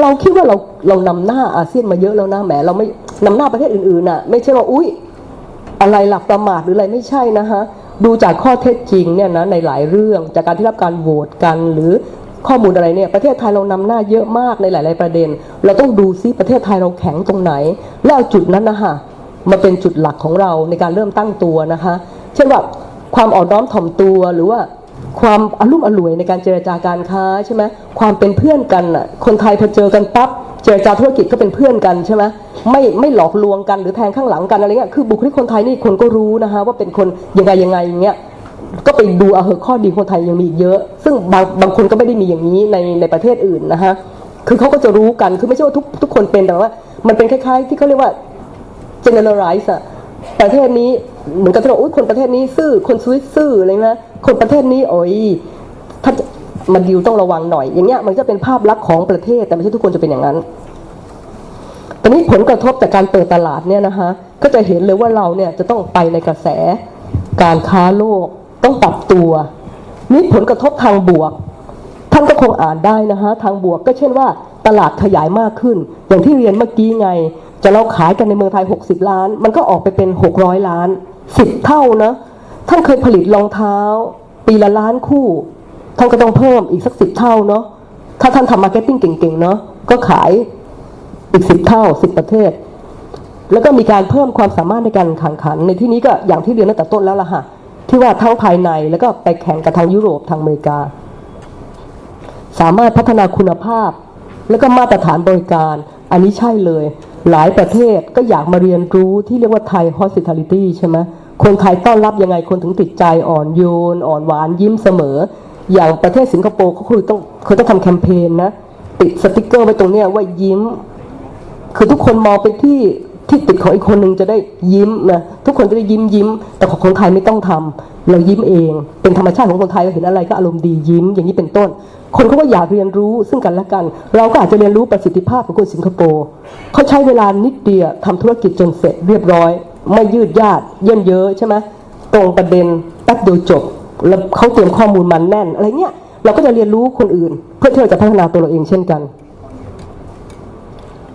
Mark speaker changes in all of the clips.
Speaker 1: เราคิดว่าเราเรานำหน้าอาเซียนมาเยอะแล้วนะแหมเราไม่นำหน้าประเทศอื่นๆน่ะ ไม่ใช่ว่าอุ้ยอะไรหลักประมาทหรืออะไรไม่ใช่นะฮะดูจากข้อเท็จจริงเนี่ยนะในหลายเรื่องจากการที่รับการโหวตกันหรือข้อมูลอะไรเนี่ยประเทศไทยเรานำหน้าเยอะมากในหลาย ๆประเด็น เราต้องดูซิประเทศไทยเราแข็งตรงไหน แล้วเอาจุดนั้นนะคะมาเป็นจุดหลักของเราในการเริ่มตั้งตัวนะคะ เช่นว่าความอ่อนน้อมถ่อมตัวหรือว่า ความอารมณ์อร่วยในการเจรจาการค้าใช่ไหมความเป็นเพื่อนกันอะคนไทยพอเจอกันปั๊บเจรจาธุรกิจก็เป็นเพื่อนกันใช่ไหมไม่ไม่หลอกลวงกันหรือแทงข้างหลังกันอะไรเงี้ยคือบุคลิกคนไทยนี่คนก็รู้นะคะว่าเป็นคนยังไงยังไงอย่างเงี้ยก็ไปดูเอาเหอะข้อดีคนไทยยังมีอีกเยอะ ซึ่งบางบางคนก็ไม่ได้มีอย่างนี้ในในประเทศอื่นนะคะคือเขาก็จะรู้กันคือไม่ใช่ว่าทุกทุกคนเป็นแต่ว่า มันเป็นคล้ายๆ ที่เขาเรียกว่า generalize อะประเทศนี้เหมือนกับที่เราคนประเทศนี้ซื่อคนสวิตซื่ออะไรนะ คนประเทศนี้โอ้ยถ้าจะมาดิวต้องระวังหน่อย อย่างเงี้ยมันจะเป็นภาพลักษณ์ของประเทศ แต่ไม่ใช่ทุกคนจะเป็นอย่างนั้นตอนนี้ผลกระทบจากการเปิดตลาดเนี่ยนะคะก็จะเห็นเลยว่าเราเนี่ยจะต้องไปในกระแสการค้าโลกต้องปรับตัวนี่ผลกระทบทางบวก ท่านก็คงอ่านได้นะคะทางบวกก็เช่นว่าตลาดขยายมากขึ้น อย่างที่เรียนเมื่อกี้ไง จะเราขายกันในเมืองไทย 60 ล้าน มันก็ออกไปเป็น 600 ล้าน 10 เท่านะ ท่านเคยผลิตรองเท้า ปีละล้านคู่ ท่านก็ต้องเพิ่มอีกสักสิบเท่าเนาะถ้าท่านทำมาร์เก็ตติ้งเก่งๆเนาะก็ขายอีกสิบเท่าสิบประเทศ แล้วก็มีการเพิ่มความสามารถในการแข่งขัน ในที่นี้ก็อย่างที่เรียนตั้งแต่ต้นแล้วล่ะค่ะที่ว่าทั้งภายในแล้วก็ไปแข่งกับทางยุโรปทางอเมริกา สามารถพัฒนาคุณภาพ แล้วก็มาตรฐานบริการ อันนี้ใช่เลย หลายประเทศก็อยากมาเรียนรู้ที่เรียกว่าไทย hospitality ใช่ไหม คนไทยต้อนรับยังไงคนถึงติดใจอ่อนโยน อ่อนหวานยิ้มเสมอ อย่างประเทศสิงคโปร์เขาคือต้องเขาต้องทำแคมเปญนะ ติดสติกเกอร์ไว้ตรงเนี้ยว่ายิ้ม คือทุกคนมองเป็นที่ที่ติดของอีกคนหนึ่งจะได้ยิ้มนะทุกคนจะได้ยิ้มยิ้ม แต่ของคนไทยไม่ต้องทำเรายิ้มเอง เป็นธรรมชาติของคนไทยเราเห็นอะไรก็อารมณ์ดียิ้ม อย่างนี้เป็นต้น คนเขาก็อยากเรียนรู้ซึ่งกันและกัน เราก็อาจจะเรียนรู้ประสิทธิภาพของคนสิงคโปร์เขาใช้เวลานิดเดียวทำธุรกิจจนเสร็จเรียบร้อย ไม่ยืดยาดเยินเยอะใช่ไหมตรงประเด็นแป๊บเดียวจบแล้วเขาเตรียมข้อมูลมันแน่นอะไรเงี้ยเราก็จะเรียนรู้คนอื่น เพื่อที่เราจะพัฒนาตัวเราเองเช่นกัน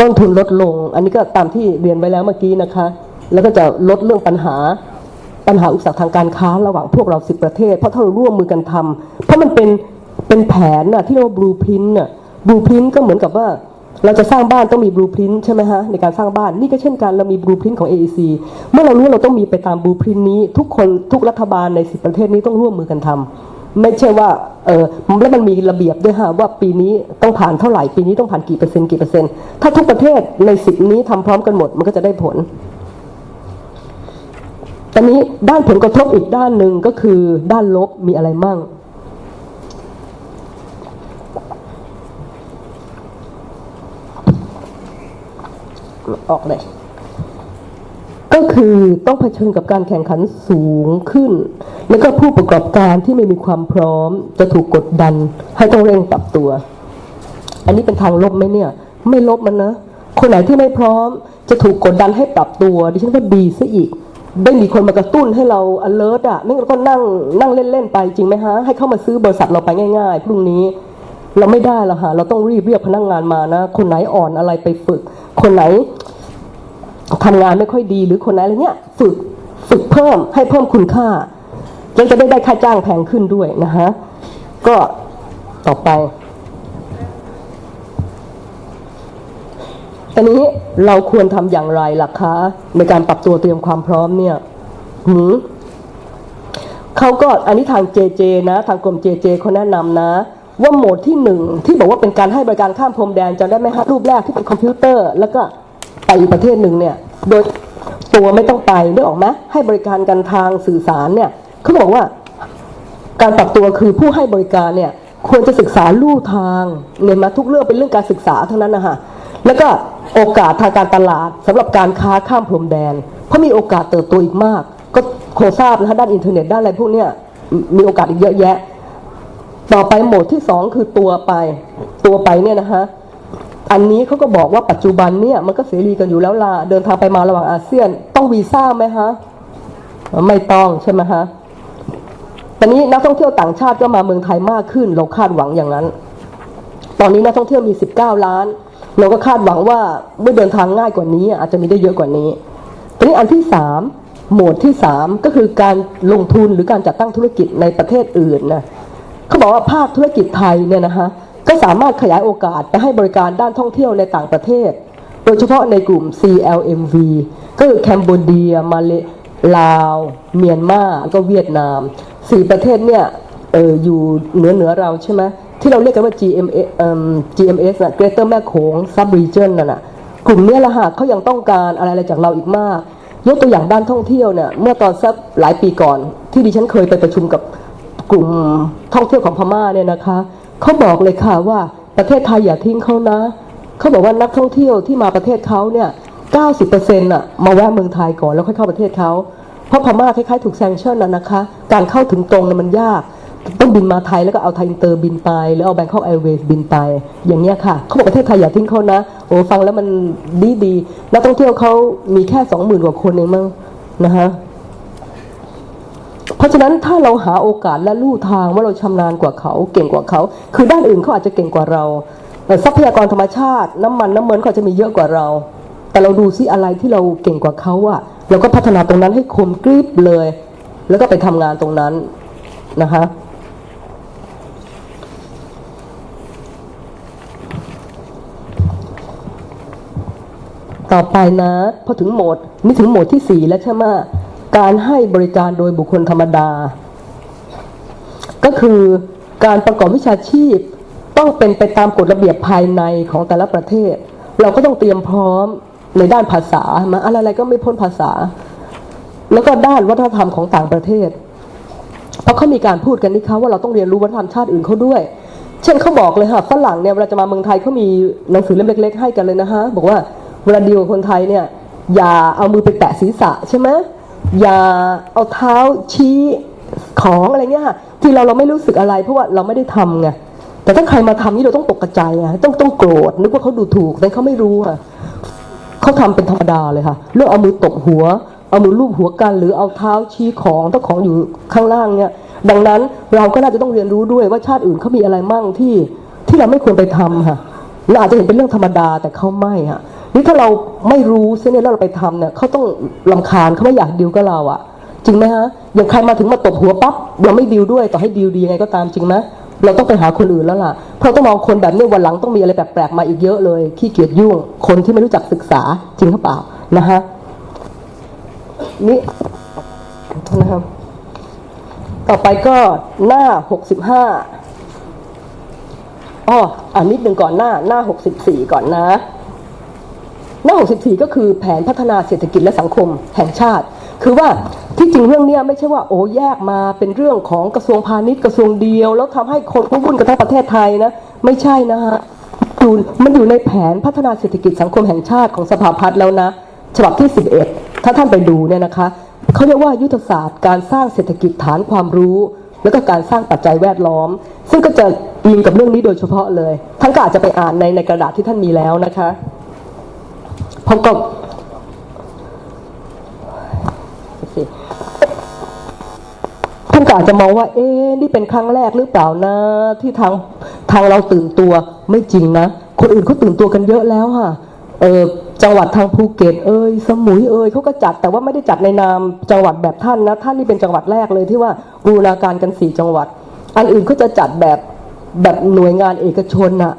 Speaker 1: ต้นทุนลดลง อันนี้ก็ตามที่เรียนไว้แล้วเมื่อกี้นะคะ แล้วก็จะลดเรื่องปัญหาปัญหาอุปสรรคทางการค้าระหว่างพวกเราสิบประเทศ เพราะถ้าเราร่วมมือกันทำเพราะมันเป็นเป็นแผนน่ะที่เรียกว่าบลูพินน่ะบลูพินก็เหมือนกับว่า เราจะสร้างบ้านต้องมีบลูพินใช่ไหมฮะในการสร้างบ้านนี่ก็เช่นกันเรามีบลูพินของ AEC เมื่อเรารู้เราต้องมีไปตามบลูพินนี้ทุกคนทุกรัฐบาลในสิบประเทศนี้ต้องร่วมมือกันทำไม่ใช่ว่าเออแล้วมันมีระเบียบด้วยฮะว่าปีนี้ต้องผ่านเท่าไหร่ปีนี้ต้องผ่านกี่เปอร์เซ็นต์กี่เปอร์เซ็นต์ถ้าทุกประเทศในสิบนี้ทำพร้อมกันหมดมันก็จะได้ผลตอนนี้ด้านผลกระทบอีกด้านหนึ่งก็คือด้านลบมีอะไรมั่ง ออกเลยก็คือต้องเผชิญกับการแข่งขันสูงขึ้น แล้วก็ผู้ประกอบการที่ไม่มีความพร้อมจะถูกกดดัน ให้ต้องเร่งปรับตัว อันนี้เป็นทางลบไหมเนี่ย ไม่ลบมันนะ คนไหนที่ไม่พร้อมจะถูกกดดันให้ปรับตัว ดิฉันว่าดีซะอีก ได้มีคนมากระตุ้นให้เรา alert อะไม่งั้นก็นั่งนั่งเล่นๆไปจริงไหมฮะ ให้เข้ามาซื้อบริษัทเราไปง่าย ๆ พรุ่งนี้ เราไม่ได้ละฮะเราต้องรีบเรียกพนักงงานมานะ คนไหนอ่อนอะไรไปฝึก คนไหนทำงานไม่ค่อยดีหรือคนไหนอะไรเงี้ยฝึกฝึกเพิ่มให้เพิ่มคุณค่าแล้วจะได้ได้ค่าจ้างแพงขึ้นด้วยนะฮะก็ต่อไปตอนนี้เราควรทำอย่างไรล่ะคะในการปรับตัวเตรียมความพร้อมเนี่ยหืมเขาก็อันนี้ทาง JJ นะ ทางกรม JJ เขาแนะนำนะ ว่าโหมดที่หนึ่งที่บอกว่าเป็นการให้บริการข้ามพรมแดนจำได้ไหมฮะรูปแรกที่เป็นคอมพิวเตอร์ แล้วก็ไปอีกประเทศหนึ่งเนี่ยโดยตัวไม่ต้องไปนึกออกไหมให้บริการกันทางสื่อสารเนี่ยเขาบอกว่าการปรับตัวคือผู้ให้บริการเนี่ยควรจะศึกษาลู่ทางเงินมาทุกเรื่องเป็นเรื่องการศึกษาเท่านั้นนะคะแล้วก็โอกาสทางการตลาดสำหรับการค้าข้ามพรมแดน เพราะมีโอกาสเติบโตอีกมาก ก็คงทราบนะคะด้านอินเทอร์เน็ตด้านอะไรพวกเนี้ยมีโอกาสอีกเยอะแยะ ต่อไปโหมดที่สองคือตัวไป ตัวไปเนี่ยนะคะอันนี้เขาก็บอกว่าปัจจุบันเนี่ยมันก็เสรีกันอยู่แล้วล่ะเดินทางไปมาระหว่างอาเซียน ต้องวีซ่าไหมคะไม่ต้องใช่ไหมคะตอนนี้นักท่องเที่ยวต่างชาติก็มาเมืองไทยมากขึ้น เราคาดหวังอย่างนั้น ตอนนี้นักท่องเที่ยวมี 19 ล้าน เราก็คาดหวังว่าเมื่อเดินทางง่ายกว่านี้ อาจจะมีได้เยอะกว่านี้ทีนี้อันที่3โหมดที่3ก็คือการลงทุนหรือการจัดตั้งธุรกิจในประเทศอื่นนะ บอกว่าภาคธุรกิจไทยเนี่ยนะคะก็สามารถขยายโอกาสไปให้บริการด้านท่องเที่ยวในต่างประเทศ โดยเฉพาะในกลุ่ม CLMV ก็คือแคนเบเดียมาเลลาว เมียนมาแล้วก็เวียดนามสี่ประเทศเนี่ยเอออยู่เหนือเหนือเราใช่ไหมที่เราเรียกกันว่า GMS เอิ่ม GMS น่ะ Greater แม่โขง Sub Region น่ะนะกลุ่มเนี้ยละหากเขายังต้องการอะไรอะไรจากเราอีกมาก ยกตัวอย่างด้านท่องเที่ยวเนี่ยเมื่อตอนสักหลายปีก่อน ที่ดิฉันเคยไปประชุมกับ กลุ่มท่องเที่ยวของพม่าเนี่ยนะคะเขาบอกเลยค่ะว่าประเทศไทยอย่าทิ้งเขานะเขาบอกว่านักท่องเที่ยวที่มาประเทศเขาเนี่ย90%น่ะมาแวะเมืองไทยก่อนแล้วค่อยเข้าประเทศเขาเพราะพม่าคล้ายๆถูกแซงชั่นน่ะนะคะ การเข้าถึงตรงน่ะมันยาก ต้องบินมาไทยแล้วก็เอาไทยอินเตอร์บินไปแล้วเอาแบงคอกแอร์เวย์บินไป อย่างเนี้ยค่ะเขาบอกประเทศไทยอย่าทิ้งเขานะโอ้ฟังแล้วมันดีดีนักท่องเที่ยวเขามีแค่สองหมื่นกว่าคนเองมั้งนะคะ เพราะฉะนั้นถ้าเราหาโอกาสและลู่ทางว่าเราชำนาญกว่าเขาเก่งกว่าเขา คือด้านอื่นเขาอาจจะเก่งกว่าเราทรัพยากรธรรมชาติ น้ำมันน้ำมันเขาจะมีเยอะกว่าเรา แต่เราดูซิอะไรที่เราเก่งกว่าเขาอะเราก็พัฒนาตรงนั้นให้คมกริบเลย แล้วก็ไปทำงานตรงนั้นนะคะต่อไปนะพอถึงโหมดนี่ถึงโหมดที่สี่แล้วใช่ไหม การให้บริการโดยบุคคลธรรมดา ก็คือการประกอบวิชาชีพต้องเป็นไปตามกฎระเบียบภายในของแต่ละประเทศ เราก็ต้องเตรียมพร้อมในด้านภาษามาอะไรๆก็ไม่พ้นภาษา แล้วก็ด้านวัฒนธรรมของต่างประเทศ เพราะเขามีการพูดกันนี่คะว่าเราต้องเรียนรู้วัฒนธรรมชาติอื่นเขาด้วย เช่นเขาบอกเลยค่ะฝรั่งเนี่ยเวลาจะมาเมืองไทยเขามีหนังสือเล่มเล็ก ๆ ให้กันเลยนะฮะบอกว่าเวลาดีลกับคนไทยเนี่ยอย่าเอามือไปแตะศีรษะใช่ไหม อย่าเอาเท้าชี้ของอะไรเงี้ยค่ะที่เราเราไม่รู้สึกอะไร เพราะว่าเราไม่ได้ทำไงแต่ถ้าใครมาทำนี่เราต้องตกกระจายไงต้องต้องโกรธนึกว่าเขาดูถูกแต่เขาไม่รู้ค่ะเขาทำเป็นธรรมดาเลยค่ะเรื่องเอามือตบหัว เอามือลูบหัวกัน หรือเอาเท้าชี้ของถ้าของอยู่ข้างล่างเนี่ยดังนั้นเราก็น่าจะต้องเรียนรู้ด้วยว่าชาติอื่นเขามีอะไรมั่งที่ที่เราไม่ควรไปทำค่ะเราอาจจะเห็นเป็นเรื่องธรรมดาแต่เขาไม่ค่ะ นี่ถ้าเราไม่รู้เสียเนี่ยแล้วเราไปทำเนี่ยเขาต้องลำคาญเขาไม่อยากดิวกับเราอะ จริงไหมฮะอย่างใครมาถึงมาตบหัวปั๊บเราไม่ดิวด้วยต่อให้ดิวดียังไงก็ตามจริงไหมเราต้องไปหาคนอื่นแล้วล่ะ เพราะต้องมองคนแบบนี้วันหลังต้องมีอะไรแปลกๆมาอีกเยอะเลยขี้เกียจยุ่ง คนที่ไม่รู้จักศึกษาจริงหรือเปล่านะฮะนี่โทษนะครับต่อไปก็หน้าหกสิบห้าอ๋ออ่านิดหนึ่งก่อนหน้าหน้าหกสิบสี่ก่อนนะ 64 ก็คือแผนพัฒนาเศรษฐกิจและสังคมแห่งชาติ คือว่าที่จริงเรื่องนี้ไม่ใช่ว่าโอ้แยกมาเป็นเรื่องของกระทรวงพาณิชย์กระทรวงเดียว แล้วทำให้คนวุ่นกันทั้งประเทศไทยนะ ไม่ใช่นะฮะอยู่มันอยู่ในแผนพัฒนาเศรษฐกิจสังคมแห่งชาติของสภาพัฒน์แล้วนะ ฉบับที่ 11 ถ้าท่านไปดูเนี่ยนะคะเขาเรียกว่ายุทธศาสตร์การสร้างเศรษฐกิจฐานความรู้ แล้วก็การสร้างปัจจัยแวดล้อม ซึ่งก็จะอิงกับเรื่องนี้โดยเฉพาะเลย ท่านก็อาจจะไปอ่านในในกระดาษที่ท่านมีแล้วนะคะ ผมก็ท่านก็อาจจะมองว่า เอ๊นี่เป็นครั้งแรกหรือเปล่านะ ที่ทางทางเราตื่นตัวไม่จริงนะ คนอื่นเขาตื่นตัวกันเยอะแล้วค่ะ เออจังหวัดทางภูเก็ตเอ้ยสมุยเอ้ยเขาก็จัดแต่ว่าไม่ได้จัดในนามจังหวัดแบบท่านนะ ท่านนี่เป็นจังหวัดแรกเลยที่ว่าบูรณาการกันสี่จังหวัด อันอื่นเขาจะจัดแบบแบบหน่วยงานเอกชนนะ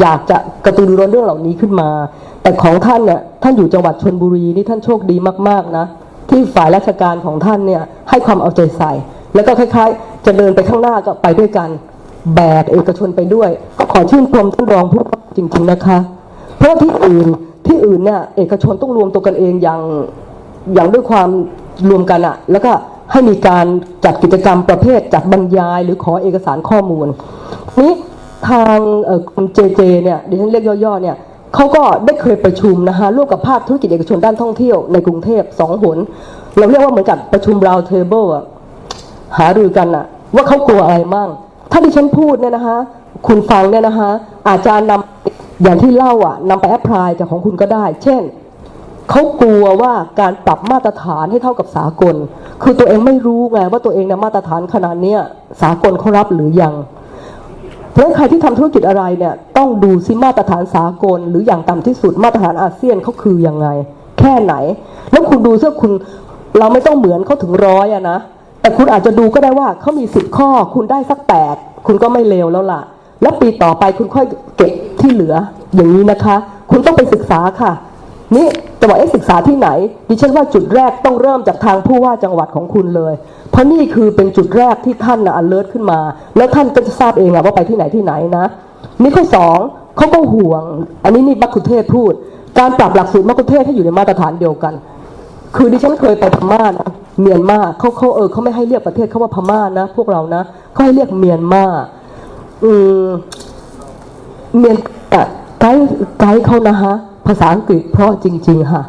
Speaker 1: อยากจะกระตือรือร้นเรื่องเหล่านี้ขึ้นมา แต่ของท่านเนี่ยท่านอยู่จังหวัดชนบุรีนี่ท่านโชคดีมากๆนะที่ฝ่ายราชการของท่านเนี่ยให้ความเอาใจใส่ แล้วก็คล้ายๆ จะเดินไปข้างหน้าก็ไปด้วยกัน แบกเอกชนไปด้วย ก็ขอชื่นชมท่านรองผู้ว่าจริงๆนะคะ เพราะที่อื่นที่อื่นเนี่ยเอกชนต้องรวมตัวกันเองอย่างอย่างด้วยความรวมกันอะแล้วก็ให้มีการจัดกิจกรรมประเภทจัดบรรยายหรือขอเอกสารข้อมูลนี้ทางเอ่อคุณเจเจเนี่ยดิฉันเรียกย่อๆเนี่ย เขาก็ได้เคยประชุมนะคะร่วมกับภาคธุรกิจเอกชนด้านท่องเที่ยวในกรุงเทพสองหน เราเรียกว่าเหมือนกับประชุม round table หารือกันอะว่าเขากลัวอะไรมั่งถ้าดิฉันพูดเนี่ยนะคะ คุณฟังเนี่ยนะคะอาจจะนำอย่างที่เล่าอะนำไปแอพพลายจากของคุณก็ได้ เช่นเขากลัวว่าการปรับมาตรฐานให้เท่ากับสากล คือตัวเองไม่รู้ไงว่าตัวเองเนี่ยมาตรฐานขนาดเนี้ยสากลเขารับหรือยัง เพราะใครที่ทำธุรกิจอะไรเนี่ยต้องดูซิมาตรฐานสากล หรืออย่างต่ำที่สุดมาตรฐานอาเซียนเขาคือยังไง แค่ไหน แล้วคุณดูเสื้อคุณเราไม่ต้องเหมือนเขาถึงร้อยอะนะแต่คุณอาจจะดูก็ได้ว่าเขามีสิบข้อ คุณได้สักแปดคุณก็ไม่เลวแล้วล่ะ แล้วปีต่อไปคุณค่อยเก็บที่เหลืออย่างนี้นะคะ คุณต้องไปศึกษาค่ะ นี่ จะบอกเอ๊ะศึกษาที่ไหน ดิฉันว่าจุดแรกต้องเริ่มจากทางผู้ว่าจังหวัดของคุณเลย เพราะนี่คือเป็นจุดแรกที่ท่านนะอันเลิศขึ้นมา แล้วท่านก็จะทราบเองอะว่าไปที่ไหนที่ไหนนะ นี่ข้อสองเขาก็ห่วง อันนี้นี่มัคคุเทศพูด การปรับหลักสูตรมัคคุเทศให้อยู่ในมาตรฐานเดียวกัน คือดิฉันเคยไปพม่านะเมียนมาเขาเขาเออเขาไม่ให้เรียกประเทศเขาว่าพม่านะ พวกเรานะเขาให้เรียกเมียนมาอืมเมียนไกด์ไกด์เขานะฮะ ภาษาอังกฤษเพราะจริง ๆ ค่ะ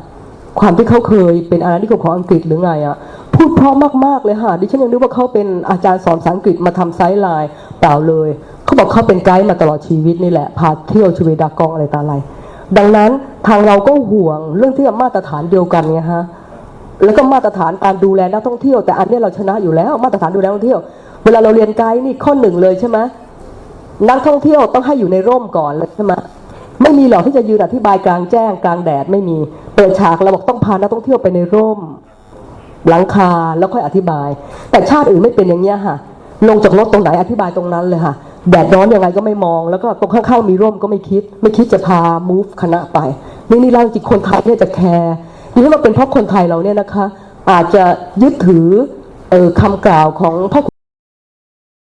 Speaker 1: ความที่เขาเคยเป็นอาณานิคมของอังกฤษหรือไงอะพูดเพราะมากๆเลยค่ะ ดิฉันยังนึกว่าเขาเป็นอาจารย์สอนภาษาอังกฤษมาทำไซด์ไลน์เปล่าเลย เขาบอกเขาเป็นไกด์มาตลอดชีวิตนี่แหละ พาเที่ยวชเวดากองอะไรต่ออะไร ดังนั้นทางเราก็ห่วงเรื่องที่มาตรฐานเดียวกันไงฮะ แล้วก็มาตรฐานการดูแลนักท่องเที่ยว แต่อันนี้เราชนะอยู่แล้ว มาตรฐานดูแลนักท่องเที่ยว เวลาเราเรียนไกด์นี่ข้อหนึ่งเลยใช่ไหมนักท่องเที่ยวต้องให้อยู่ในร่มก่อนเลยใช่ไหม ไม่มีหรอกที่จะยืนอธิบายกลางแจ้งกลางแดดไม่มีเปิดฉากเราบอกต้องพานักท่องเที่ยวไปในร่ม หลังคาแล้วค่อยอธิบาย แต่ชาติอื่นไม่เป็นอย่างเงี้ยค่ะ ลงจากรถตรงไหนอธิบายตรงนั้นเลยค่ะ แดดร้อนยังไงก็ไม่มองแล้วก็ตรงข้างๆมีร่มก็ไม่คิด ไม่คิดจะพา move คณะไป นี่นี่เราจริงๆคนไทยเนี่ยจะแคร์นี่ว่าเป็นเพราะคนไทยเราเนี่ยนะคะ อาจจะยึดถือออคำกล่าวของพ่อ